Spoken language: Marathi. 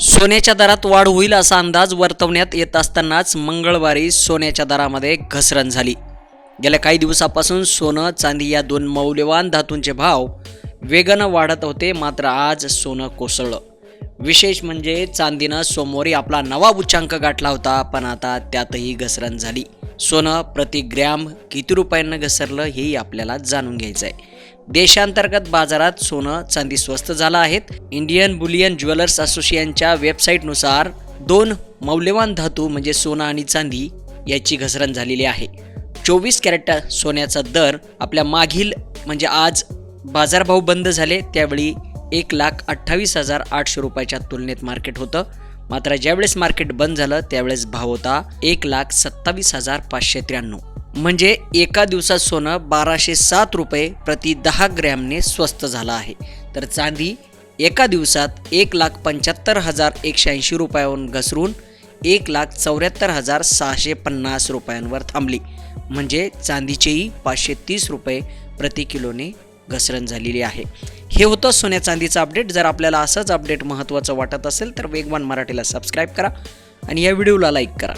सोन्याच्या दरात वाढ होईल असा अंदाज वर्तवण्यात येत असतानाच मंगळवारी सोन्याच्या दरामध्ये घसरण झाली. गेल्या काही दिवसापासून सोनं चांदी या दोन मौल्यवान धातूंचे भाव वेगानं वाढत होते मात्र आज सोनं कोसळलं. विशेष म्हणजे चांदीनं सोमवारी आपला नवा उच्चांक गाठला होता पण आता त्यातही घसरण झाली. सोनं प्रति ग्रॅम किती रुपयांना घसरलं हेही आपल्याला जाणून घ्यायचं आहे देशांतर्गत बाजारात सोनं चांदी स्वस्त झालं आहेत. इंडियन बुलियन ज्वेलर्स असोसिएशनच्या वेबसाईटनुसार दोन मौल्यवान धातू म्हणजे सोनं आणि चांदी याची घसरण झालेली आहे. चोवीस कॅरेट सोन्याचा दर आपल्या मागील म्हणजे आज बाजारभाव बंद झाले त्यावेळी एक लाख अठ्ठावीस हजार आठशे रुपयाच्या तुलनेत मार्केट होतं. मात्र ज्यावेळेस मार्केट बंद झालं त्यावेळेस भाव होता एक लाख सत्तावीस हजार पाचशे त्र्याण्णव. म्हणजे एका दिवसात सोनं बाराशे सात रुपये प्रति दहा ग्रॅमने स्वस्त झालं आहे. तर चांदी एका दिवसात एक लाख पंच्याहत्तर हजार एकशे ऐंशी रुपयावरून घसरून एक लाख चौऱ्याहत्तर हजार सहाशे पन्नास रुपयांवर थांबली. म्हणजे चांदीचेही पाचशे तीस रुपये प्रति किलोने घसरण झालेली आहे. हे होतं सोन्या चांदीचं अपडेट जर आपल्याला असंच अपडेट महत्त्वाचं वाटत असेल तर वेगवान मराठीला सबस्क्राईब करा आणि या व्हिडिओला लाईक करा.